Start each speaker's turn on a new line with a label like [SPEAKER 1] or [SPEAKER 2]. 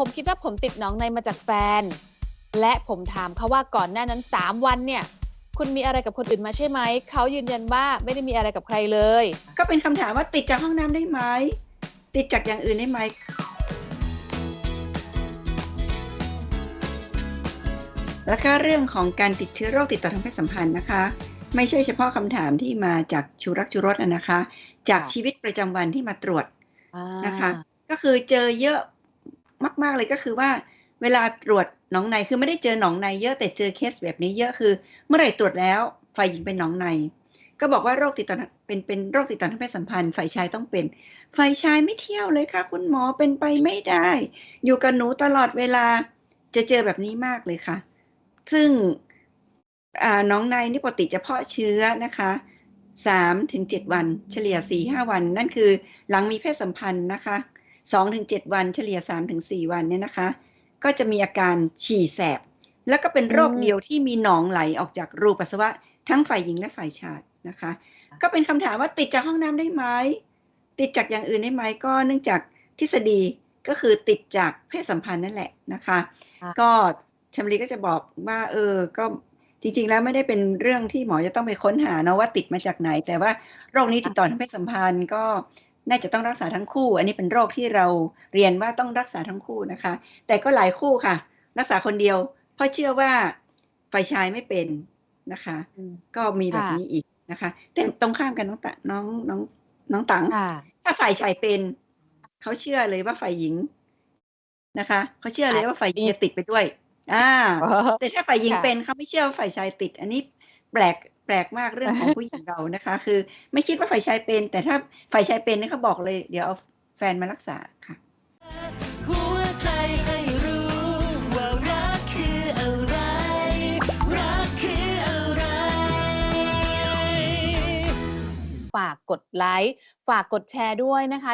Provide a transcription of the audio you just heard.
[SPEAKER 1] ผมคิดว่าผมติดหน้องในมาจากแฟน และผมถามเขาว่าก่อนหน้านั้น 3 วันเนี่ย คุณมีอะไรกับคนอื่นมาใช่ไหม เขายืนยันว่าไม่ได้มีอะไรกับใครเลย
[SPEAKER 2] ก็เป็นคำถามว่าติดจากห้องน้ำได้ไหม ติดจากอย่างอื่นได้ไหม แล้วก็เรื่องของการติดเชื้อโรคติดต่อทางเพศสัมพันธ์นะคะ ไม่ใช่เฉพาะคำถามที่มาจากชูรักชูรสอะนะคะ จาก
[SPEAKER 1] ค่ะ
[SPEAKER 2] ชีวิตประจำวันที่มาตรวจ
[SPEAKER 1] อ่า
[SPEAKER 2] นะคะ ก็คือเจอเยอะ มาก ๆ เลยก็คือว่า เวลาตรวจหนองในคือไม่ได้เจอหนองในเยอะแต่เจอเคสแบบนี้เยอะคือ เมื่อไหร่ตรวจแล้วฝ่ายหญิงเป็นหนองใน ก็บอกว่าโรคติดต่อเป็นเป็นโรคติดต่อทางเพศสัมพันธ์ฝ่ายชายต้องเป็น ฝ่ายชายไม่เที่ยวเลยค่ะ คุณหมอเป็นไปไม่ได้ อยู่กับหนูตลอดเวลาจะเจอแบบนี้มากเลยค่ะ ซึ่งน้องในนี่ปกติจะเพาะเชื้อนะคะสามถึงเจ็ดวัน เฉลี่ยสี่ห้าวัน นั่นคือหลังมีเพศสัมพันธ์นะคะ สองถึงเจ็ดวันเฉลี่ยสามถึงสี่วันเนี่ยนะคะ ก็จะมีอาการฉี่แสบ แล้วก็เป็นโรคเดียวที่มีหนองไหลออกจากรูปัสสาวะทั้งฝ่ายหญิงและฝ่ายชายนะคะ ก็เป็นคำถามว่าติดจากห้องน้ำได้ไหมติดจากอย่างอื่นได้ไหมก็เนื่องจากทฤษฎีก็คือติดจากเพศสัมพันธ์นั่นแหละนะคะ
[SPEAKER 1] ค่ะ
[SPEAKER 2] ก็ชมรีก็จะบอกว่าเออก็จริง ๆ แล้วไม่ได้เป็นเรื่องที่หมอจะต้องไปค้นหาเนาะว่าติดมาจากไหน แต่ว่าโรคนี้ติดต่อทางเพศสัมพันธ์ก็ น่าจะต้องรักษาทั้งคู่ อันนี้เป็นโรคที่เราเรียนว่าต้องรักษาทั้งคู่นะคะ แต่ก็หลายคู่ค่ะ รักษาคนเดียว เพราะเชื่อว่าฝ่ายชายไม่เป็นนะคะ
[SPEAKER 1] อืม
[SPEAKER 2] ก็มีแบบ
[SPEAKER 1] ค่ะ
[SPEAKER 2] นี้อีกนะคะ แต่ตรงข้ามกันน้องตะน้องน้องน้องตัง
[SPEAKER 1] ค่ะ
[SPEAKER 2] ถ้าฝ่ายชายเป็นเขาเชื่อเลยว่าฝ่ายหญิงนะคะเขาเชื่อเลยว่าฝ่ายหญิงจะติดไปด้วย อ่า แต่ถ้าฝ่ายหญิง
[SPEAKER 1] ค่ะ
[SPEAKER 2] เป็นเขาไม่เชื่อว่าฝ่ายชายติด อันนี้แปลกแปลกมากเรื่องของผู้หญิงเรานะคะ คือไม่คิดว่าฝ่ายชายเป็น แต่ถ้าฝ่ายชายเป็นเนี่ยเขาบอกเลย เดี๋ยวเอาแฟนมารักษาค่ะ
[SPEAKER 3] หัวใจให้รู้ว่ารักคืออะไร รักคืออะไร
[SPEAKER 1] ฝากกดไลค์ ฝากกดแชร์ด้วยนะคะ